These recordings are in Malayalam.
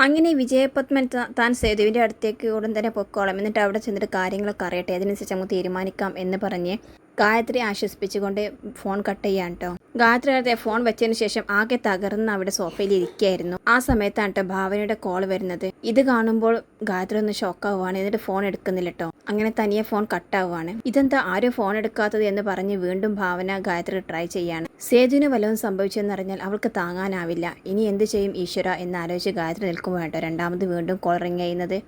അങ്ങനെ വിജയപത്മൻ താൻ സേതുവിന്റെ അടുത്തേക്ക് ഉടൻ തന്നെ പൊക്കോളാം. എന്നിട്ട് അവിടെ ചെന്നിട്ട് കാര്യങ്ങളൊക്കെ അറിയട്ടെ. അതിനനുസരിച്ച് നമുക്ക് തീരുമാനിക്കാം എന്ന് പറഞ്ഞ് ഗായത്രി ആശ്വസിപ്പിച്ചുകൊണ്ട് ഫോൺ കട്ട് ചെയ്യാൻ കേട്ടോ ഗായത്രി അടുത്ത് ഫോൺ വെച്ചതിന് ശേഷം ആകെ തകർന്ന് അവിടെ സോഫയിൽ ഇരിക്കുകയായിരുന്നു. ആ സമയത്താണ് കേട്ടോ ഭാവനയുടെ കോൾ വരുന്നത്. ഇത് കാണുമ്പോൾ ഗായത്രി ഒന്ന് ഷോക്കാവുകയാണ് എന്നിട്ട് ഫോൺ എടുക്കുന്നില്ല കേട്ടോ അങ്ങനെ തനിയെ ഫോൺ കട്ടാവുകയാണ് ഇതെന്താ ആരും ഫോൺ എടുക്കാത്തത് എന്ന് പറഞ്ഞ് വീണ്ടും ഭാവന ഗായത്രി ട്രൈ ചെയ്യാണ്. സേതുവിന് വല്ലതും സംഭവിച്ചെന്നറിഞ്ഞാൽ അവൾക്ക് താങ്ങാനാവില്ല. ഇനി എന്ത് ചെയ്യും ഈശ്വര എന്ന് ആലോചിച്ച് ഗായത്രി നിൽക്കുമ്പോൾ കേട്ടോ രണ്ടാമത് വീണ്ടും കോൾ റിങ് ചെയ്യുന്നത്.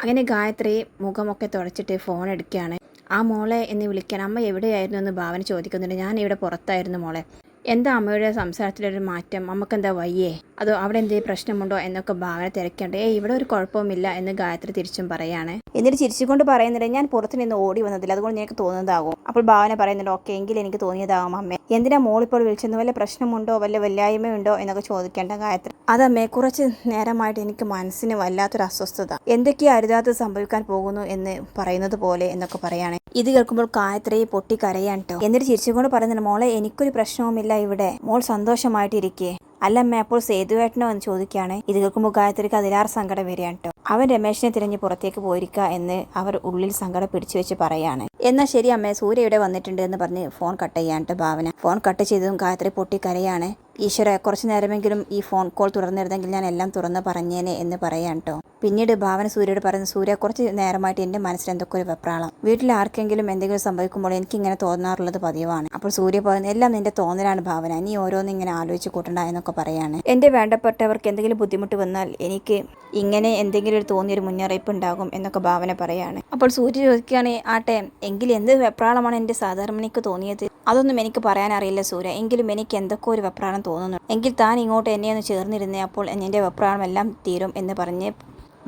അങ്ങനെ ഗായത്രി മുഖമൊക്കെ തുടച്ചിട്ട് ഫോൺ എടുക്കുകയാണ്. ആ മോളെ എന്ന് വിളിക്കാൻ അമ്മ എവിടെയായിരുന്നു എന്ന് ഭാവന ചോദിക്കുന്നുണ്ട്. ഞാൻ ഇവിടെ പുറത്തായിരുന്നു മോളെ. എന്താ അമ്മയുടെ സംസാരത്തിലൊരു മാറ്റം? അമ്മക്കെന്താ വയ്യേ? അതോ അവിടെ എന്തെങ്കിലും പ്രശ്നമുണ്ടോ എന്നൊക്കെ ഭാവന തിരക്കണ്ടേ? ഏ ഇവിടെ ഒരു കുഴപ്പവുമില്ല എന്ന് ഗായത്രി തിരിച്ചും പറയാണ്. എന്നിട്ട് ചിരിച്ചുകൊണ്ട് പറയുന്നുണ്ട് ഞാൻ പുറത്തു നിന്ന് ഓടി വന്നതില്ല അതുകൊണ്ട് നിനക്ക് തോന്നുന്നതാകും. അപ്പോൾ ഭാവന പറയുന്നുണ്ട് ഓക്കെ എങ്കിൽ എനിക്ക് തോന്നിയതാകും അമ്മേ. എന്തിനാ മോളിപ്പോൾ വിളിച്ചെന്ന്? വല്ല പ്രശ്നമുണ്ടോ? വല്ല വല്ലായ്മയുണ്ടോ? എന്നൊക്കെ ചോദിക്കേണ്ട ഗായത്രി. അതമ്മേ കുറച്ച് നേരമായിട്ട് എനിക്ക് മനസ്സിന് വല്ലാത്തൊരു അസ്വസ്ഥത. എന്തൊക്കെയാ അരുതാത്ത സംഭവിക്കാൻ പോകുന്നു എന്ന് പറയുന്നത് പോലെ എന്നൊക്കെ പറയാണ്. ഇത് കേൾക്കുമ്പോൾ ഗായത്രി പൊട്ടി കരയാൻ കേട്ടോ എന്നിട്ട് ചിരിച്ചുകൊണ്ട് പറയുന്നുണ്ട് മോളെ എനിക്കൊരു പ്രശ്നവുമില്ല. ഇവിടെ? മോൾ സന്തോഷമായിട്ടിരിക്കേ. അല്ലമ്മ അപ്പോൾ സേതുവേട്ടനോ എന്ന് ചോദിക്കുകയാണ്. ഇത് കേൾക്കുമ്പോൾ ഗായത്രിക്ക് അതിലാറ് സങ്കടം വരികയാണ് കേട്ടോ. അവൻ രമേശിനെ തിരഞ്ഞ് പുറത്തേക്ക് പോയിരിക്ക എന്ന് അവർ ഉള്ളിൽ സങ്കടം പിടിച്ചു വെച്ച് പറയാണ്. എന്നാൽ ശരി അമ്മേ സൂര്യ ഇവിടെ വന്നിട്ടുണ്ട് എന്ന് പറഞ്ഞ് ഫോൺ കട്ട് ചെയ്യാണ്ട് ഭാവന. ഫോൺ കട്ട് ചെയ്തതും ഗായത്രി പൊട്ടി കരയാണ് ഈശ്വര കുറച്ച് നേരമെങ്കിലും ഈ ഫോൺ കോൾ തുറന്നിരുന്നെങ്കിൽ ഞാൻ എല്ലാം തുറന്ന് പറഞ്ഞേനെ എന്ന് പറയാൻ കേട്ടോ പിന്നീട് ഭാവന സൂര്യയോട് പറഞ്ഞു സൂര്യ കുറച്ച് നേരമായിട്ട് എന്റെ മനസ്സിൽ എന്തൊക്കെ ഒരു വെപ്രാളം. വീട്ടിൽ ആർക്കെങ്കിലും എന്തെങ്കിലും സംഭവിക്കുമ്പോൾ എനിക്ക് ഇങ്ങനെ തോന്നാറുള്ളത് പതിവാണ്. അപ്പോൾ സൂര്യ പറയുന്നത് എല്ലാം നിന്റെ തോന്നലാണ് ഭാവന. നീ ഓരോന്നും ഇങ്ങനെ ആലോചിച്ച് കൂട്ടണ്ട എന്നൊക്കെ പറയാണ്. എന്റെ വേണ്ടപ്പെട്ടവർക്ക് എന്തെങ്കിലും ബുദ്ധിമുട്ട് വന്നാൽ എനിക്ക് ഇങ്ങനെ എന്തെങ്കിലും ഒരു തോന്നിയൊരു മുന്നറിയിപ്പ് ഉണ്ടാകും എന്നൊക്കെ ഭാവന പറയാണ്. അപ്പോൾ സൂര്യ ചോദിക്കുകയാണ് ആട്ടെ എങ്കിൽ എന്ത് വെപ്രാളമാണ് എന്റെ സാധാരണക്ക് തോന്നിയത്? അതൊന്നും എനിക്ക് പറയാൻ അറിയില്ല സൂര്യ. എങ്കിലും എനിക്ക് എന്തൊക്കെ ഒരു വെപ്രാളം തോന്നുന്നു. എങ്കിൽ താൻ ഇങ്ങോട്ട് എന്നെ ഒന്ന് ചേർന്നിരുന്നേ അപ്പോൾ എന്റെ എല്ലാം തീരും എന്ന് പറഞ്ഞ്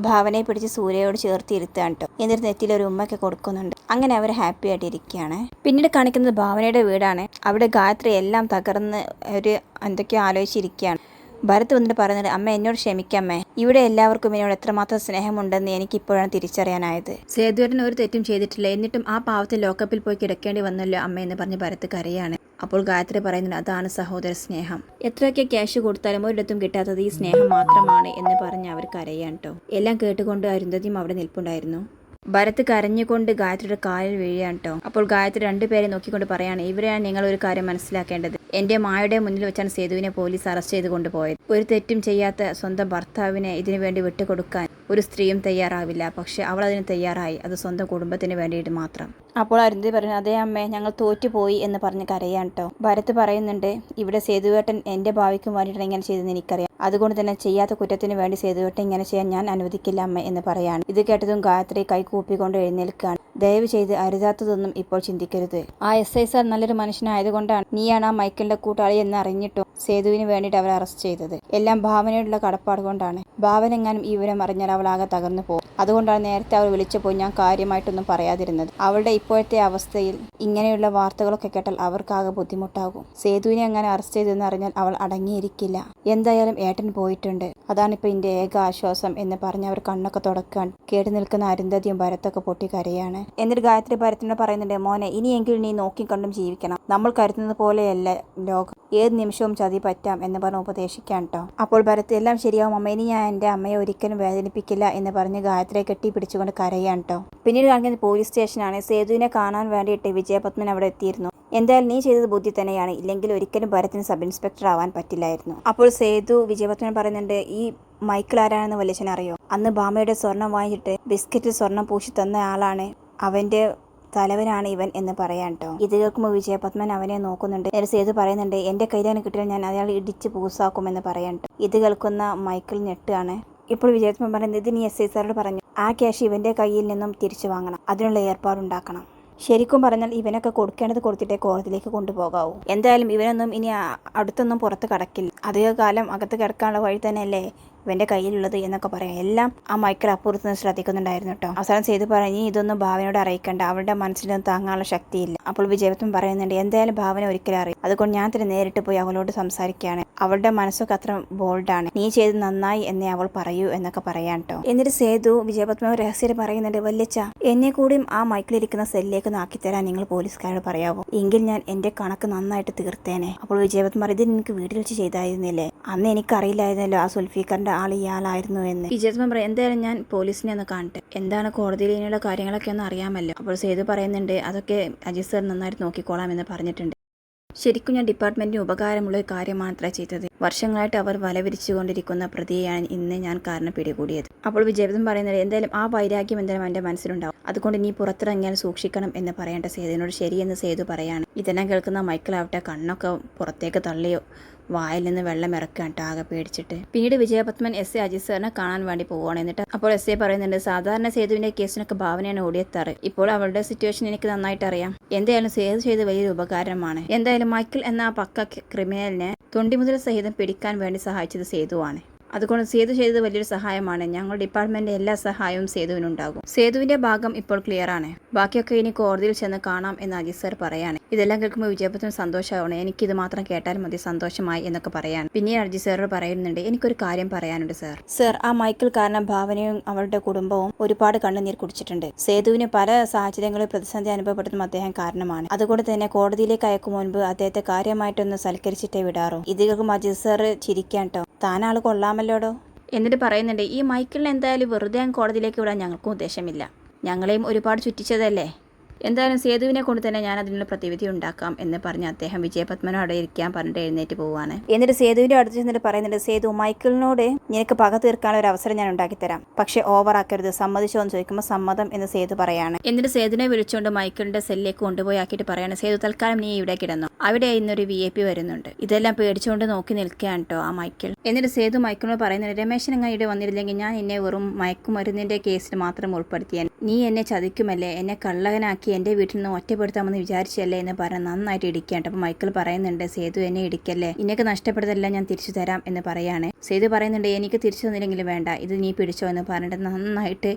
ഭാവനയെ പിടിച്ച് സൂര്യയോട് ചേർത്ത് ഇരുത്താണ് കേട്ടോ എന്നിട്ട് നെറ്റിയിൽ ഒരു ഉമ്മയൊക്കെ കൊടുക്കുന്നുണ്ട്. അങ്ങനെ അവർ ഹാപ്പി ആയിട്ട് ഇരിക്കുകയാണ് പിന്നീട് കാണിക്കുന്നത് ഭാവനയുടെ വീടാണ്. അവിടെ ഗായത്രി എല്ലാം തകർന്ന് ഒരു എന്തൊക്കെയോ ആലോചിച്ചിരിക്കുകയാണ്. ഭരത് വന്നിട്ട് പറയുന്നുണ്ട് അമ്മ എന്നോട് ക്ഷമിക്കമ്മേ. ഇവിടെ എല്ലാവർക്കും എന്നോട് എത്രമാത്രം സ്നേഹമുണ്ടെന്ന് എനിക്ക് ഇപ്പോഴാണ് തിരിച്ചറിയാനായത്. സേതുവരൻ ഒരു തെറ്റും ചെയ്തിട്ടില്ല. എന്നിട്ടും ആ പാവത്തിൽ ലോക്കപ്പിൽ പോയി കിടക്കേണ്ടി വന്നല്ലോ അമ്മ എന്ന് പറഞ്ഞ് ഭരത് കരയാണ്. അപ്പോൾ ഗായത്രി പറയുന്നുണ്ട് അതാണ് സഹോദര സ്നേഹം. എത്രയൊക്കെ ക്യാഷ് കൊടുത്താലും ഒരിടത്തും കിട്ടാത്തത് ഈ സ്നേഹം മാത്രമാണ് എന്ന് പറഞ്ഞ് അവർ കരയാണ് കേട്ടോ എല്ലാം കേട്ടുകൊണ്ട് അരുന്ധതിയും അവിടെ നിൽപ്പുണ്ടായിരുന്നു. ഭരത് കരഞ്ഞുകൊണ്ട് ഗായത്രിയുടെ കാലിൽ വീഴുകയാണ് കേട്ടോ അപ്പോൾ ഗായത്രി രണ്ടുപേരെ നോക്കിക്കൊണ്ട് പറയാണ് ഇവരെയാണ് നിങ്ങൾ ഒരു കാര്യം മനസ്സിലാക്കേണ്ടത്. എന്റെ മായുടെ മുന്നിൽ വെച്ചാണ് സേതുവിനെ പോലീസ് അറസ്റ്റ് ചെയ്ത് കൊണ്ടുപോയത്. ഒരു തെറ്റും ചെയ്യാത്ത സ്വന്തം ഭർത്താവിനെ ഇതിനു വേണ്ടി വിട്ടുകൊടുക്കാൻ ഒരു സ്ത്രീയും തയ്യാറാവില്ല. പക്ഷെ അവൾ അതിന് തയ്യാറായി. അത് സ്വന്തം കുടുംബത്തിന് വേണ്ടിയിട്ട് മാത്രം. അപ്പോൾ അരുന്ധതി പറഞ്ഞു അതേ അമ്മേ ഞങ്ങൾ തോറ്റുപോയി എന്ന് പറഞ്ഞ് കരയാണ് കേട്ടോ ഭരത് പറയുന്നുണ്ട് ഇവിടെ സേതുവേട്ടൻ എന്റെ ഭാവിക്കും വേണ്ടിയിട്ടാണ് ഇങ്ങനെ ചെയ്തതെന്ന് എനിക്കറിയാം. അതുകൊണ്ട് തന്നെ ചെയ്യാത്ത കുറ്റത്തിന് വേണ്ടി സേതുവട്ടെ ഇങ്ങനെ ചെയ്യാൻ ഞാൻ അനുവദിക്കില്ല അമ്മ എന്ന് പറയാണ്. ഇത് കേട്ടതും ഗായത്രി കൈകൂപ്പിക്കൊണ്ട് എഴുന്നേൽക്കുകയാണ്. ദയവ് ചെയ്ത് അരുതാത്തതൊന്നും ഇപ്പോൾ ചിന്തിക്കരുത്. ആ എസ് ഐ സാർ നല്ലൊരു മനുഷ്യനായതുകൊണ്ടാണ് നീയാണ് ആ മൈക്കിളിന്റെ കൂട്ടാളി എന്ന് അറിഞ്ഞിട്ടും സേതുവിന് വേണ്ടിയിട്ട് അവരെ അറസ്റ്റ് ചെയ്തത്. എല്ലാം ഭാവനയോടുള്ള കടപ്പാട് കൊണ്ടാണ്. ഭാവന എങ്ങാനും ഈ വിവരം അറിഞ്ഞാൽ അവൾ ആകെ തകർന്നു പോകും. അതുകൊണ്ടാണ് നേരത്തെ അവൾ വിളിച്ചപ്പോൾ ഞാൻ കാര്യമായിട്ടൊന്നും പറയാതിരുന്നത്. അവളുടെ ഇപ്പോഴത്തെ അവസ്ഥയിൽ ഇങ്ങനെയുള്ള വാർത്തകളൊക്കെ കേട്ടാൽ അവർക്കാകെ ബുദ്ധിമുട്ടാകും. സേതുവിനെ അങ്ങനെ അറസ്റ്റ് ചെയ്തെന്ന് അറിഞ്ഞാൽ അവൾ അടങ്ങിയിരിക്കില്ല. എന്തായാലും ഏട്ടൻ പോയിട്ടുണ്ട്. അതാണിപ്പോൾ എന്റെ ഏക ആശ്വാസം എന്ന് പറഞ്ഞ് അവർ കണ്ണൊക്കെ തുടക്കാൻ കേട്ടു നിൽക്കുന്ന അരുന്ധതിയും ഭരത്തൊക്കെ പൊട്ടി കരയാണ് എന്നിട്ട് ഗായത്രി ഭരത്തിനോട് പറയുന്നുണ്ട് മോനെ ഇനിയെങ്കിലും നീ നോക്കിക്കണ്ടും ജീവിക്കണം. നമ്മൾ കരുതുന്നത് പോലെയല്ല ലോകം. ഏത് നിമിഷവും ചതി പറ്റാം എന്ന് പറഞ്ഞ് ഉപദേശിക്കാൻ കേട്ടോ അപ്പോൾ ഭരത് എല്ലാം ശരിയാവും അമ്മ. ഇനി ഞാൻ എന്റെ അമ്മയെ ഒരിക്കലും വേദനിപ്പിക്കില്ല എന്ന് പറഞ്ഞ് ഗായത്രിയെ കെട്ടി പിടിച്ചുകൊണ്ട് കരയാണ് കേട്ടോ പിന്നീട് കാണിക്കുന്നത് പോലീസ് സ്റ്റേഷനാണ്. സേതുവിനെ കാണാൻ വേണ്ടിയിട്ട് വിജയപത്മൻ അവിടെ എത്തിയിരുന്നു. എന്തായാലും നീ ചെയ്തത് ബുദ്ധി തന്നെയാണ്. ഇല്ലെങ്കിൽ ഒരിക്കലും ഭരത്തിന് സബ് ഇൻസ്പെക്ടർ ആവാൻ പറ്റില്ലായിരുന്നു. അപ്പോൾ സേതു വിജയപത്മൻ പറയുന്നുണ്ട് ഈ മൈക്കിൾ ആരാണെന്ന് വല്യച്ഛൻ അറിയോ? അന്ന് ബാമയുടെ സ്വർണം വാങ്ങിച്ചിട്ട് ബിസ്ക്കറ്റിൽ സ്വർണം പൂശി തന്ന ആളാണ് അവന്റെ തലവനാണ് ഇവൻ എന്ന് പറയാൻ കേട്ടോ ഇത് കേൾക്കുമ്പോൾ വിജയപത്മൻ അവനെ നോക്കുന്നുണ്ട്. നേരെ സേതു പറയുന്നുണ്ട് എന്റെ കയ്യിലാണ് കിട്ടിയാൽ ഞാൻ അയാൾ ഇടിച്ച് പൂസാക്കുമെന്ന് പറയാൻ കേട്ടോ ഇത് കേൾക്കുന്ന മൈക്കിൾ ഞെട്ടാണ് ഇപ്പോൾ വിജയപത്മൻ പറയുന്നത് ഇത് നീ എസ് ഐ സാറോട് പറഞ്ഞു. ആ ക്യാഷ് ഇവന്റെ കയ്യിൽ നിന്നും തിരിച്ചു വാങ്ങണം. അതിനുള്ള ഏർപ്പാടുണ്ടാക്കണം. ശരിക്കും പറഞ്ഞാൽ ഇവനൊക്കെ കൊടുക്കേണ്ടത് കൊടുത്തിട്ടേ കോടതിയിലേക്ക് കൊണ്ടുപോകാവൂ. എന്തായാലും ഇവനൊന്നും ഇനി അടുത്തൊന്നും പുറത്ത് കടക്കില്ല. അധികകാലം അകത്ത് കിടക്കാനുള്ള വഴി തന്നെയല്ലേ? ഇവന്റെ കയ്യിലുള്ളത് എന്നൊക്കെ പറയാം. എല്ലാം ആ മൈക്കിൾ അപ്പുറത്ത് നിന്ന് ശ്രദ്ധിക്കുന്നുണ്ടായിരുന്നു കേട്ടോ. അവസാനം ചെയ്ത് പറഞ്ഞ് ഇതൊന്നും ഭാവനയോട് അറിയിക്കണ്ട. അവളുടെ മനസ്സിലൊന്നും താങ്ങാനുള്ള ശക്തിയില്ല. അപ്പോൾ വിജയത്വം പറയുന്നുണ്ട് എന്തായാലും ഭാവന ഒരിക്കലും അറിയും അതുകൊണ്ട് ഞാൻ തന്നെ നേരിട്ട് പോയി അവളോട് സംസാരിക്കുകയാണ്. അവളുടെ മനസ്സൊക്കെ അത്ര ബോൾഡാണ് നീ ചെയ്ത് നന്നായി എന്നേ അവൾ പറയൂ എന്നൊക്കെ പറയാൻ കേട്ടോ. എന്നിട്ട് സേതു വിജയപത്മ രഹസ്യം പറയുന്നുണ്ട് വല്യച്ച എന്നെ കൂടിയും ആ മൈക്കിലിരിക്കുന്ന സെല്ലിലേക്ക് നാക്കിത്തരാൻ നിങ്ങൾ പോലീസുകാരോട് പറയാവോ? എങ്കിൽ ഞാൻ എന്റെ കണക്ക് നന്നായിട്ട് തീർത്തേനെ. അപ്പോൾ വിജയപത്മാർ ഇത് നിനക്ക് വീട്ടിൽ വെച്ച് ചെയ്തായിരുന്നില്ലേ? അന്ന് എനിക്കറിയില്ലായിരുന്നല്ലോ ആ സുൽഫീഖറിന്റെ ആൾ ഇയാളായിരുന്നു എന്ന്. ടീച്ചേഴ്സ് മെമ്പർ എന്തായാലും ഞാൻ പോലീസിനെ ഒന്ന് കാണട്ടെ. എന്താണ് കോടതിയിൽ ഇനിയുള്ള കാര്യങ്ങളൊക്കെ ഒന്ന് അറിയാമല്ലോ. അപ്പോൾ സേതു പറയുന്നുണ്ട് അതൊക്കെ അജിത് സർ നന്നായിട്ട് നോക്കിക്കോളാം എന്ന് പറഞ്ഞിട്ടുണ്ട്. ശരിക്കും ഞാൻ ഡിപ്പാർട്ട്മെന്റിന് ഉപകാരമുള്ള ഒരു കാര്യമാണ് അത്ര ചെയ്തത്. വർഷങ്ങളായിട്ട് അവർ വലവിരിച്ചുകൊണ്ടിരിക്കുന്ന പ്രതിയെയാണ് ഇന്ന് ഞാൻ കാരണം പിടികൂടിയത്. അപ്പോൾ വിജയപദം പറയുന്നത് എന്തായാലും ആ വൈരാഗ്യം എന്തായാലും എന്റെ മനസ്സിലുണ്ടാവും. അതുകൊണ്ട് നീ പുറത്തിറങ്ങിയാൽ സൂക്ഷിക്കണം എന്ന് പറയേണ്ട സേതുവിനോട് ശരിയെന്ന് സേതു പറയാണ്. ഇതെല്ലാം കേൾക്കുന്ന മൈക്കിൾ ആവട്ടെ കണ്ണൊക്കെ പുറത്തേക്ക് തള്ളിയോ വായിൽ നിന്ന് വെള്ളം ഇറക്കാൻ ആകെ പേടിച്ചിട്ട്. പിന്നീട് വിജയപത്മൻ എസ് എ അജിത് സാറിനെ കാണാൻ വേണ്ടി പോവുകയാണ്. എന്നിട്ട് അപ്പോൾ എസ് എ പറയുന്നുണ്ട് സാധാരണ സേതുവിന്റെ കേസിനൊക്കെ ഭാവനയാണ് ഓടിയെത്താറ്. ഇപ്പോൾ അവളുടെ സിറ്റുവേഷൻ എനിക്ക് നന്നായിട്ട് അറിയാം. എന്തായാലും സേതു ചെയ്ത് വലിയൊരു ഉപകാരമാണ്. എന്തായാലും മൈക്കിൾ എന്ന ആ പക്ക ക്രിമിനലിനെ തൊണ്ടിമുതൽ സഹിതം പിടിക്കാൻ വേണ്ടി സഹായിച്ചത് സേതുവാണ്. അതുകൊണ്ട് സേതു ചെയ്തത് വലിയൊരു സഹായമാണ്. ഞങ്ങളുടെ ഡിപ്പാർട്ട്മെന്റ് എല്ലാ സഹായവും സേതുവിനുണ്ടാകും. സേതുവിന്റെ ഭാഗം ഇപ്പോൾ ക്ലിയർ ആണ്. ബാക്കിയൊക്കെ ഇനി കോടതിയിൽ ചെന്ന് കാണാം എന്ന് അജിത് സർ പറയാണ്. ഇതെല്ലാം കേൾക്കുമ്പോൾ വിജയപത്തിന് സന്തോഷമാണ് ഇത് മാത്രം കേട്ടാൽ മതി സന്തോഷമായി എന്നൊക്കെ പറയാണ്. പിന്നീട് അജിത് സാറോട് പറയുന്നുണ്ട് എനിക്കൊരു കാര്യം പറയാനുണ്ട് സർ സർ ആ മൈക്കിൾ കാരണം ഭാവനയും അവളുടെ കുടുംബവും ഒരുപാട് കണ്ണുനീർ കുടിച്ചിട്ടുണ്ട്. സേതുവിന് പല സാഹചര്യങ്ങളിൽ പ്രതിസന്ധി അനുഭവപ്പെടുന്നതും അദ്ദേഹം കാരണമാണ്. അതുകൊണ്ട് തന്നെ കോടതിയിലേക്ക് അയക്കും മുൻപ് അദ്ദേഹത്തെ കാര്യമായിട്ടൊന്ന് സൽക്കരിച്ചിട്ടേ വിടാറു. ഇത് കേൾക്കുമ്പോൾ അജിത് സാർ ചിരിക്കാൻ താനാൾ കൊള്ളാമല്ലോടോ? എന്നിട്ട് പറയുന്നുണ്ട് ഈ മൈക്കിളിനെ എന്തായാലും വെറുതെ അങ്ങ് കോടതിയിലേക്ക് വിടാൻ ഞങ്ങൾക്കും ഉദ്ദേശമില്ല. ഞങ്ങളെയും ഒരുപാട് ചുറ്റിച്ചതല്ലേ? എന്തായാലും സേതുവിനെ കൊണ്ട് തന്നെ ഞാൻ അതിനുള്ള പ്രതിവിധി ഉണ്ടാക്കാം എന്ന് പറഞ്ഞ് അദ്ദേഹം വിജയപത്മനോട് അവിടെ ഇരിക്കാൻ പറഞ്ഞിട്ട് എഴുന്നേറ്റ് പോവുകയാണ് എന്നിട്ട് സേതുവിന്റെ അടുത്ത് ചെന്നിട്ട് പറയുന്നുണ്ട് സേതു മൈക്കിളിനോട് നിനക്ക് പക തീർക്കാനുള്ള ഒരു അവസരം ഞാൻ ഉണ്ടാക്കി തരാം. പക്ഷേ ഓവർ ആക്കരുത് സമ്മതിച്ചോ എന്ന് ചോദിക്കുമ്പോൾ സമ്മതം എന്ന് സേതു പറയാണ്. എന്നിട്ട് സേതുവിനെ വിളിച്ചുകൊണ്ട് മൈക്കിളിന്റെ സെല്ലിലേക്ക് കൊണ്ടുപോയി ആക്കിയിട്ട് പറയാണ് സേതു തൽക്കാലം നീ ഇവിടെ കിടന്നു. അവിടെ ഇന്നൊരു വി ഐ പി വരുന്നുണ്ട്. ഇതെല്ലാം പേടിച്ചുകൊണ്ട് നോക്കി നിൽക്കുകയാണ് കേട്ടോ ആ മൈക്കിൾ. എന്നിട്ട് സേതു മൈക്കിളിനോട് പറയുന്നത് രമേശൻ അങ്ങ് ഇവിടെ വന്നിരുന്നെങ്കിൽ ഞാൻ എന്നെ വെറും മയക്കുമരുന്നിന്റെ കേസിൽ മാത്രം ഉൾപ്പെടുത്തിയാൽ നീ എന്നെ ചതിക്കുമല്ലേ? എന്നെ കള്ളകനാക്കി എന്റെ വീട്ടിൽ നിന്ന് ഒറ്റപ്പെടുത്താമെന്ന് വിചാരിച്ചല്ലേ? എന്ന് പറഞ്ഞ് നന്നായിട്ട് ഇടിക്കുകയാണ്. അപ്പോൾ മൈക്കിൾ പറയുന്നുണ്ട് സേതു എന്നെ ഇടിക്കല്ലേ? ഇന്നൊക്കെ നഷ്ടപ്പെട്ടതെല്ലാം ഞാൻ തിരിച്ചു തരാം എന്ന് പറയാണ്. സേതു പറയുന്നുണ്ട് എനിക്ക് തിരിച്ചു തന്നില്ലെങ്കിലും വേണ്ട. ഇത് നീ പിടിച്ചോ എന്ന് പറഞ്ഞിട്ട് നന്നായിട്ട്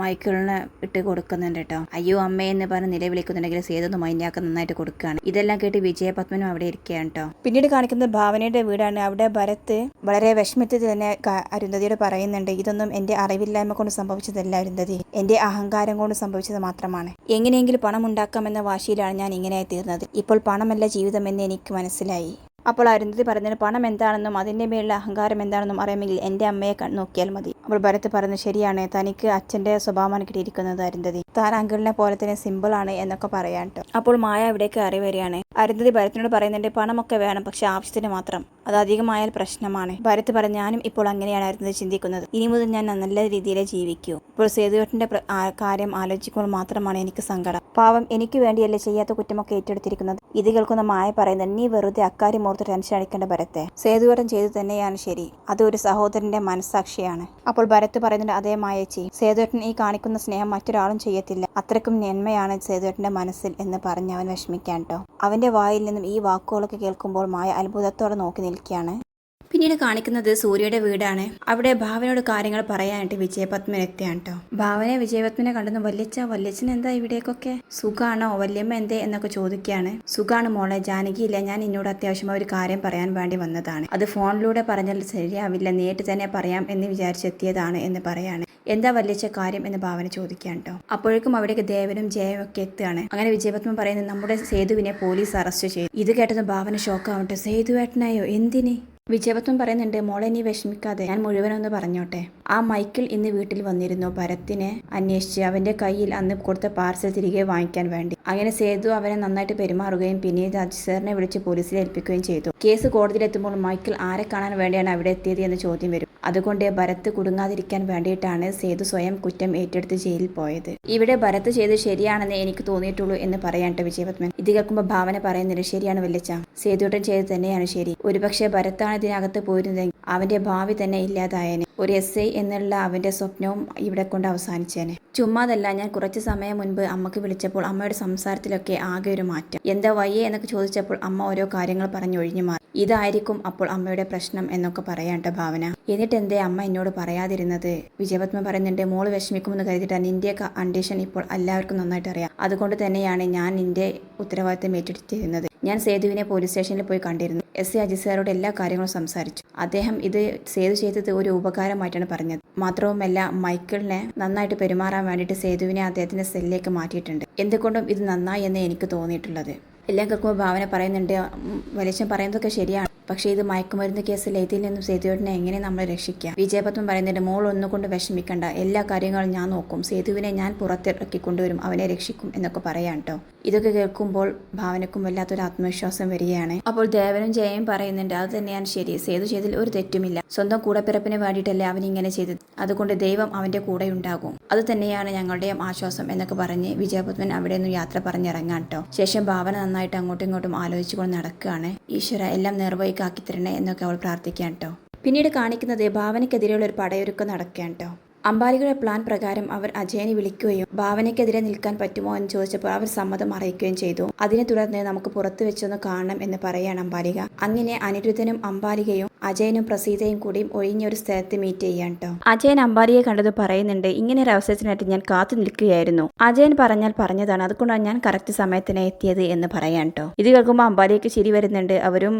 മൈക്കിളിന് ഇട്ട് കൊടുക്കുന്നുണ്ട് കേട്ടോ അയ്യോ അമ്മേ എന്ന് പറഞ്ഞ് നിലവിളിക്കുന്നുണ്ടെങ്കിൽ സേതൊന്ന് മൈൻഡാക്കി നന്നായിട്ട് കൊടുക്കുകയാണ്. ഇതെല്ലാം കേട്ട് വിജയപത്മനും അവിടെ ഇരിക്കുകയാണ് കേട്ടോ പിന്നീട് കാണിക്കുന്നത് ഭാവനയുടെ വീടാണ്. അവിടെ ഭരത് വളരെ വിഷമത്തിൽ തന്നെ അരുന്ധതിയോട് പറയുന്നുണ്ട് ഇതൊന്നും എന്റെ അറിവില്ലായ്മ കൊണ്ട് സംഭവിച്ചതല്ല അരുന്ധതി. എന്റെ അഹങ്കാരം കൊണ്ട് സംഭവിച്ചത് മാത്രമാണ്. എങ്ങനെയെങ്കിലും പണം ഉണ്ടാക്കാമെന്ന വാശിയിലാണ് ഞാൻ ഇങ്ങനെ തീർന്നത്. ഇപ്പോൾ പണമല്ല ജീവിതമെന്ന് എനിക്ക് മനസ്സിലായി. അപ്പോൾ അരുന്ധതി പറഞ്ഞത് പണം എന്താണെന്നും അതിന്റെ മേലുള്ള അഹങ്കാരം എന്താണെന്നും അറിയാമെങ്കിൽ എന്റെ അമ്മയെ നോക്കിയാൽ മതി. അപ്പോൾ ഭരത് പറഞ്ഞു ശരിയാണ്. തനിക്ക് അച്ഛന്റെ സ്വഭാവമാണ് കിട്ടിയിരിക്കുന്നത് അരുന്ധതി. താൻ അങ്കിളിനെ പോലെ തന്നെ സിമ്പിൾ ആണ് എന്നൊക്കെ പറയാൻ അപ്പോൾ മായ ഇവിടേക്ക് കയറി വരികയാണ്. അരുന്ധതി ഭരത്തിനോട് പറയുന്നുണ്ട് പണമൊക്കെ വേണം പക്ഷെ ആവശ്യത്തിന് മാത്രം. അത് അധികമായാൽ പ്രശ്നമാണ്. ഭരത് പറഞ്ഞു ഞാനും ഇപ്പോൾ അങ്ങനെയാണ് അരുന്ധതി ചിന്തിക്കുന്നത്. ഇനി മുതൽ ഞാൻ നല്ല രീതിയിലേ ജീവിക്കൂ. ഇപ്പോൾ സേതുവേട്ടന്റെ ആ- കാര്യം ആലോചിക്കുമ്പോൾ മാത്രമാണ് എനിക്ക് സങ്കടം. പാവം എനിക്ക് വേണ്ടിയല്ലേ ചെയ്യാത്ത കുറ്റമൊക്കെ ഏറ്റെടുത്തിരിക്കുന്നത്? ഇത് കേൾക്കുന്ന മായ പറയുന്നത് നീ വെറുതെ അക്കാര്യം ഓർത്ത് ടെൻഷൻ അടിക്കേണ്ട ഭരത്തെ. സേതുവേട്ടൻ ചെയ്തു തന്നെയാണ് ശരി. അത് ഒരു സഹോദരന്റെ മനസ്സാക്ഷിയാണ്. അപ്പോൾ ഭരത് പറയുന്നുണ്ട് അതേ മായച്ചി സേതുവേട്ടൻ ഈ കാണിക്കുന്ന സ്നേഹം മറ്റൊരാളും ചെയ്യത്തില്ല. അത്രക്കും നന്മയാണ് സേതുവേട്ടന്റെ മനസ്സിൽ എന്ന് പറഞ്ഞ് അവൻ വിഷമിക്കാൻ കേട്ടോ അവന്റെ വായിൽ നിന്നും ഈ വാക്കുകളൊക്കെ കേൾക്കുമ്പോൾ മായ അത്ഭുതത്തോടെ നോക്കി നിൽക്കുകയാണ്. പിന്നീട് കാണിക്കുന്നത് സൂര്യയുടെ വീടാണ്. അവിടെ ഭാവനയോട് കാര്യങ്ങൾ പറയാനായിട്ട് വിജയപത്മൻ എത്തിയാണ് കേട്ടോ ഭാവനെ വിജയപത്മനെ കണ്ടെന്ന് വല്യച്ച വല്യച്ഛൻ എന്താ ഇവിടേക്കൊക്കെ? സുഖാണോ? വല്യമ്മ എന്തേ എന്നൊക്കെ ചോദിക്കുകയാണ്. സുഖാണ് മോളെ ജാനകിയില്ല. ഞാൻ എന്നോട് അത്യാവശ്യം ഒരു കാര്യം പറയാൻ വേണ്ടി വന്നതാണ്. അത് ഫോണിലൂടെ പറഞ്ഞാൽ ശരിയാവില്ല. നേരിട്ട് തന്നെ പറയാം എന്ന് വിചാരിച്ചെത്തിയതാണ് എന്ന് പറയാണ്. എന്താ വല്യച്ച കാര്യം എന്ന് ഭാവന ചോദിക്കാൻ കേട്ടോ അപ്പോഴേക്കും അവിടേക്ക് ദേവനും ജയവും ഒക്കെ എത്തുകയാണ്. അങ്ങനെ വിജയപത്മൻ പറയുന്നത് നമ്മുടെ സേതുവിനെ പോലീസ് അറസ്റ്റ് ചെയ്തു. ഇത് കേട്ടത് ഭാവന ഷോക്കാവട്ടെ സേതുവേട്ടനായോ? എന്തിന്? വിജയപത്മൻ പറയുന്നുണ്ട് മോളെ നീ വിഷമിക്കാതെ. ഞാൻ മുഴുവനൊന്ന് പറഞ്ഞോട്ടെ. ആ മൈക്കിൾ ഇന്ന് വീട്ടിൽ വന്നിരുന്നു. ഭരത്തിനെ അന്വേഷിച്ച് അവന്റെ കയ്യിൽ അന്ന് കൊടുത്ത പാർസൽ തിരികെ വാങ്ങിക്കാൻ വേണ്ടി. അങ്ങനെ സേതു അവനെ നന്നായിട്ട് പെരുമാറുകയും പിന്നീട് അജിസറിനെ വിളിച്ച് പോലീസിൽ ഏൽപ്പിക്കുകയും ചെയ്തു. കേസ് കോടതിയിലെത്തുമ്പോൾ മൈക്കിൾ ആരെ കാണാൻ വേണ്ടിയാണ് അവിടെ എത്തിയത് എന്ന് ചോദ്യം വരും. അതുകൊണ്ട് ഭരത്ത് കുടുങ്ങാതിരിക്കാൻ വേണ്ടിയിട്ടാണ് സേതു സ്വയം കുറ്റം ഏറ്റെടുത്ത് ജയിലിൽ പോയത്. ഇവിടെ ഭരത്ത് ചെയ്ത് ശരിയാണെന്ന് എനിക്ക് തോന്നിയിട്ടുള്ളൂ എന്ന് പറയാൻ വിജയപത്മൻ ഇത് കേൾക്കുമ്പോൾ ഭാവന പറയുന്നില്ല ശരിയാണ് വല്ലച്ച സേതുട്ടൻ ചെയ്ത് തന്നെയാണ് ശരി. ഒരുപക്ഷെ ഭരത്താണ് ഇതിനകത്ത് പോയിരുന്നതെങ്കിൽ അവന്റെ ഭാവി തന്നെ ഇല്ലാതായേനെ. ഒരു എസ് ഐ എന്നുള്ള അവന്റെ സ്വപ്നവും ഇവിടെ കൊണ്ട് അവസാനിച്ചേനെ. ചുമ്മാതല്ല ഞാൻ കുറച്ച് സമയം മുൻപ് അമ്മയ്ക്ക് വിളിച്ചപ്പോൾ അമ്മയുടെ സംസാരത്തിലൊക്കെ ആകെ ഒരു മാറ്റം. എന്താ വയ്യേ എന്നൊക്കെ ചോദിച്ചപ്പോൾ അമ്മ ഓരോ കാര്യങ്ങൾ പറഞ്ഞു ഒഴിഞ്ഞു മാറി. ഇതായിരിക്കും അപ്പോൾ അമ്മയുടെ പ്രശ്നം എന്നൊക്കെ പറയാണ്ട ഭാവന. എന്നിട്ട് എന്തേ അമ്മ എന്നോട് പറയാതിരുന്നത്? വിജയപത്മ പറയുന്നുണ്ട് മോൾ വിഷമിക്കുമെന്ന് കരുതിയിട്ടാണ് നിന്റെ കണ്ടീഷൻ ഇപ്പോൾ എല്ലാവർക്കും നന്നായിട്ട് അറിയാം. അതുകൊണ്ട് തന്നെയാണ് ഞാൻ നിന്റെ ഉത്തരവാദിത്തം ഏറ്റെടുത്തിരുന്നത്. ഞാൻ സേതുവിനെ പോലീസ് സ്റ്റേഷനിൽ പോയി കണ്ടിരുന്നു. എസ് എ അജിത് സാറോട് എല്ലാ കാര്യങ്ങളും സംസാരിച്ചു. അദ്ദേഹം ഇത് സേതു ചെയ്തത് ഒരു ഉപകാരമായിട്ടാണ് പറഞ്ഞത്. മാത്രവുമല്ല മൈക്കിളിനെ നന്നായിട്ട് പെരുമാറാൻ വേണ്ടിയിട്ട് സേതുവിനെ അദ്ദേഹത്തിന്റെ സെല്ലിലേക്ക് മാറ്റിയിട്ടുണ്ട്. എന്തുകൊണ്ടും ഇത് നന്നായി എന്ന് എനിക്ക് തോന്നിയിട്ടുള്ളത്. എല്ലാം കേൾക്കുമ്പോൾ ഭാവന പറയുന്നുണ്ട് വലിച്ചം പറയുന്നതൊക്കെ ശരിയാണ്. പക്ഷേ ഇത് മയക്കുമരുന്ന് കേസിൽ ഇതിൽ നിന്നും സേതുവിനെ എങ്ങനെ നമ്മൾ രക്ഷിക്കാം? വിജയപത്മൻ പറയുന്നുണ്ട് മോൾ ഒന്നുകൊണ്ട് വിഷമിക്കണ്ട. എല്ലാ കാര്യങ്ങളും ഞാൻ നോക്കും. സേതുവിനെ ഞാൻ പുറത്തിറക്കി കൊണ്ടുവരും അവനെ രക്ഷിക്കും എന്നൊക്കെ പറയാം കേട്ടോ ഇതൊക്കെ കേൾക്കുമ്പോൾ ഭാവനക്കും വല്ലാത്തൊരു ആത്മവിശ്വാസം വരികയാണ്. അപ്പോൾ ദേവനും ജയയും പറയുന്നുണ്ട് അത് തന്നെയാണ് ശരി. സേതു ചെയ്തിൽ ഒരു തെറ്റുമില്ല. സ്വന്തം കൂടപ്പിറപ്പിന് വേണ്ടിയിട്ടല്ലേ അവൻ ഇങ്ങനെ ചെയ്തത്. അതുകൊണ്ട് ദൈവം അവന്റെ കൂടെ ഉണ്ടാകും. അത് തന്നെയാണ് ഞങ്ങളുടെയും ആശ്വാസം എന്നൊക്കെ പറഞ്ഞ് വിജയപത്മൻ അവിടെ നിന്ന് യാത്ര പറഞ്ഞിറങ്ങാം കേട്ടോ ശേഷം ഭാവന നന്നായിട്ട് അങ്ങോട്ടും ഇങ്ങോട്ടും ആലോചിച്ചുകൊണ്ട് നടക്കുകയാണ്. ഈശ്വര എല്ലാം നിർവഹിക്കാക്കി തരണേ എന്നൊക്കെ അവൾ പ്രാർത്ഥിക്കാൻ കേട്ടോ. പിന്നീട് കാണിക്കുന്നത് ഭാവനയ്ക്കെതിരെയുള്ള ഒരു പടയൊരുക്കം നടക്കുകയാണ് കേട്ടോ. അംബാലികളുടെ പ്ലാൻ പ്രകാരം അവർ അജയനെ വിളിക്കുകയും ഭാവനയ്ക്കെതിരെ നിൽക്കാൻ പറ്റുമോ എന്ന് ചോദിച്ചപ്പോൾ അവർ സമ്മതം അറിയിക്കുകയും ചെയ്തു. അതിനെ തുടർന്ന് നമുക്ക് പുറത്തു വെച്ചൊന്ന് കാണണം എന്ന് പറയുകയാണ് അമ്പാലിക അങ്ങനെ അനിരുദ്ധനും അമ്പാലികയും അജയനും പ്രസീതയും കൂടിയും ഒഴിഞ്ഞ ഒരു സ്ഥലത്ത് മീറ്റ് ചെയ്യാൻ കേട്ടോ അജയൻ അംബാലിയെ കണ്ടത് പറയുന്നുണ്ട് ഇങ്ങനെ ഒരു അവസരത്തിനായിട്ട് ഞാൻ കാത്തു നിൽക്കുകയായിരുന്നു. അജയൻ പറഞ്ഞാൽ പറഞ്ഞതാണ് അതുകൊണ്ടാണ് ഞാൻ കറക്റ്റ് സമയത്തിന് എത്തിയത് എന്ന് പറയാൻ കേട്ടോ ഇത് കേൾക്കുമ്പോൾ അംബാലിക്ക് ശരി വരുന്നുണ്ട്. അവരും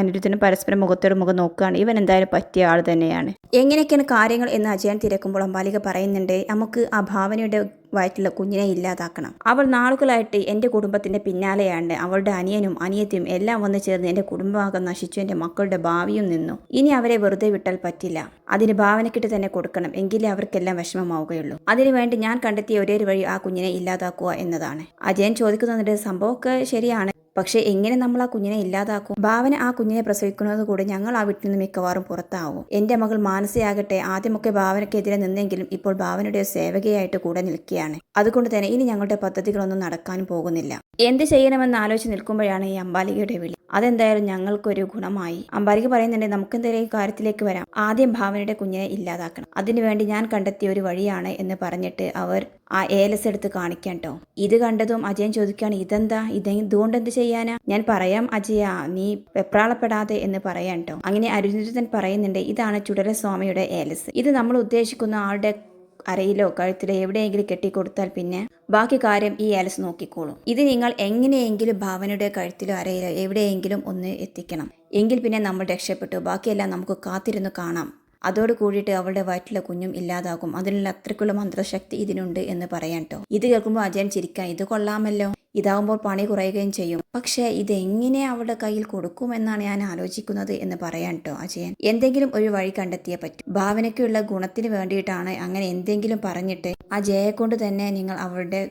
അനിരുദ്ധനും പരസ്പരം മുഖത്തോട് മുഖം നോക്കുകയാണ്. ഇവൻ എന്തായാലും പറ്റിയ ആൾ തന്നെയാണ്. എങ്ങനെയൊക്കെയാണ് കാര്യങ്ങൾ എന്ന് അജയൻ തിരക്കുമ്പോൾ അംബാലിക പറയുന്നുണ്ട് നമുക്ക് ആ ഭാവനയുടെ വയറ്റിലുള്ള കുഞ്ഞിനെ ഇല്ലാതാക്കണം. അവൾ നാളുകളായിട്ട് എന്റെ കുടുംബത്തിന്റെ പിന്നാലെയാണ്. അവളുടെ അനിയനും അനിയത്തിയും എല്ലാം വന്നു ചേർന്ന് എന്റെ കുടുംബഭാഗം നശിച്ചു. എന്റെ മക്കളുടെ ഭാവിയും നിന്നു. ഇനി അവരെ വെറുതെ വിട്ടാൽ പറ്റില്ല. അതിന് ഭാവനക്കിട്ട് തന്നെ കൊടുക്കണം. എങ്കിലേ അവർക്കെല്ലാം വിഷമമാവുകയുള്ളൂ. അതിനുവേണ്ടി ഞാൻ കണ്ടെത്തിയ ഒരേ ഒരു വഴി ആ കുഞ്ഞിനെ ഇല്ലാതാക്കുക എന്നതാണ്. അജയൻ ചോദിക്കുന്നുണ്ട് സംഭവമൊക്കെ ശരിയാണ്. പക്ഷേ എങ്ങനെ നമ്മൾ ആ കുഞ്ഞിനെ ഇല്ലാതാക്കും? ഭാവന ആ കുഞ്ഞിനെ പ്രസവിക്കുന്നത് കൂടി ഞങ്ങൾ ആ വീട്ടിൽ നിന്ന് മിക്കവാറും പുറത്താവും. എന്റെ മകൾ മാനസിയാകട്ടെ ആദ്യമൊക്കെ ഭാവനയ്ക്കെതിരെ നിന്നെങ്കിലും ഇപ്പോൾ ഭാവനയുടെ സേവകയായിട്ട് കൂടെ നിൽക്കുകയാണ്. അതുകൊണ്ട് തന്നെ ഇനി ഞങ്ങളുടെ പദ്ധതികളൊന്നും നടക്കാനും പോകുന്നില്ല. എന്ത് ചെയ്യണമെന്ന് ആലോചിച്ച് നിൽക്കുമ്പോഴാണ് ഈ അമ്പാലികയുടെ വിളി. അതെന്തായാലും ഞങ്ങൾക്കൊരു ഗുണമായി. അമ്പാലിക പറയുന്നുണ്ട് നമുക്ക് എന്തെങ്കിലും കാര്യത്തിലേക്ക് വരാം. ആദ്യം ഭാവനയുടെ കുഞ്ഞിനെ ഇല്ലാതാക്കണം. അതിനുവേണ്ടി ഞാൻ കണ്ടെത്തിയ ഒരു വഴിയാണ് എന്ന് പറഞ്ഞിട്ട് അവർ ആ ഏലസ് എടുത്ത് കാണിക്കാൻ കേട്ടോ ഇത് കണ്ടതും അജയൻ ചോദിക്കുകയാണ് ഇതെന്താ? ഇത് ഇതുകൊണ്ട് എന്ത് ചെയ്യാനാ? ഞാൻ പറയാം അജയ നീ വെപ്രാളപ്പെടാതെ എന്ന് പറയാം കേട്ടോ അങ്ങനെ അരുചിതൻ പറയുന്നുണ്ട് ഇതാണ് ചുടലസ്വാമിയുടെ ഏലസ് ഇത് നമ്മൾ ഉദ്ദേശിക്കുന്ന ആളുടെ അരയിലോ കഴുത്തിലോ എവിടെയെങ്കിലും കെട്ടിക്കൊടുത്താൽ പിന്നെ ബാക്കി കാര്യം ഈ ഏലസ് നോക്കിക്കോളും. ഇത് നിങ്ങൾ എങ്ങനെയെങ്കിലും ഭാവനയുടെ കഴുത്തിലോ അരയിലോ എവിടെയെങ്കിലും ഒന്ന് എത്തിക്കണം. എങ്കിൽ പിന്നെ നമ്മൾ രക്ഷപ്പെട്ടു. ബാക്കിയെല്ലാം നമുക്ക് കാത്തിരുന്ന് കാണാം. അതോട് കൂടിയിട്ട് അവളുടെ വയറ്റിലെ കുഞ്ഞും ഇല്ലാതാകും. അതിനുള്ള അത്രയ്ക്കുള്ള മന്ത്രശക്തി ഇതിനുണ്ട് എന്ന് പറയാൻ കേട്ടോ ഇത് കേൾക്കുമ്പോൾ അജയൻ ചിരിക്കാം ഇത് കൊള്ളാമല്ലോ. ഇതാവുമ്പോൾ പണി കുറയുകയും ചെയ്യും. പക്ഷേ ഇതെങ്ങനെ അവളുടെ കയ്യിൽ കൊടുക്കുമെന്നാണ് ഞാൻ ആലോചിക്കുന്നത് എന്ന് പറയാൻ കേട്ടോ അജയൻ. എന്തെങ്കിലും ഒരു വഴി കണ്ടെത്തിയേ പറ്റും. ഭാവനയ്ക്കുള്ള ഗുണത്തിന് വേണ്ടിയിട്ടാണ് അങ്ങനെ എന്തെങ്കിലും പറഞ്ഞിട്ട് ആ ജയയെ കൊണ്ട് തന്നെ നിങ്ങൾ അവളുടെ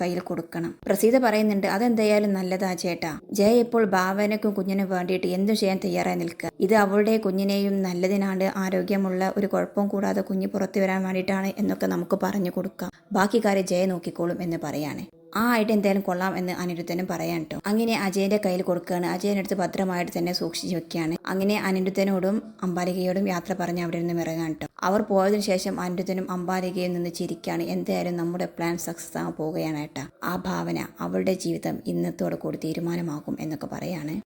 കയ്യിൽ കൊടുക്കണം. പ്രസീത പറയുന്നുണ്ട് അതെന്തായാലും നല്ലതാ ചേട്ടാ. ജയ ഇപ്പോൾ ഭാവനക്കും കുഞ്ഞിനും വേണ്ടിയിട്ട് എന്തു ചെയ്യാൻ തയ്യാറായി നിൽക്കുക? ഇത് അവളുടെ കുഞ്ഞിനെയും നല്ലതിനാണ് ആരോഗ്യമുള്ള ഒരു കുഴപ്പവും കൂടാതെ കുഞ്ഞ് പുറത്തു വരാൻ വേണ്ടിയിട്ടാണ് എന്നൊക്കെ നമുക്ക് പറഞ്ഞു കൊടുക്കാം. ബാക്കി കാര്യം ജയ നോക്കിക്കോളും എന്ന് പറയാണ്. ആ ആയിട്ട് എന്തായാലും കൊള്ളാം എന്ന് അനിരുദ്ധനും പറയാൻ കേട്ടോ അങ്ങനെ അജയന്റെ കയ്യിൽ കൊടുക്കുകയാണ്. അടുത്ത് ഭദ്രമായിട്ട് തന്നെ സൂക്ഷിച്ചു വെക്കുകയാണ്. അങ്ങനെ അനിരുദ്ധനോടും അമ്പാലികയോടും യാത്ര പറഞ്ഞ് അവിടെ നിന്നും ഇറങ്ങാൻ കേട്ടോ അവർ പോയതിനു ശേഷം അനിരുദ്ധനും അമ്പാലികയിൽ നിന്ന് ചിരിക്കുകയാണ് എന്തായാലും നമ്മുടെ പ്ലാൻ സക്സസ് ആകാൻ പോവുകയാണ് കേട്ടോ ആ ഭാവന അവളുടെ ജീവിതം ഇന്നത്തോടെ കൂടി തീരുമാനമാകും എന്നൊക്കെ പറയാണ്.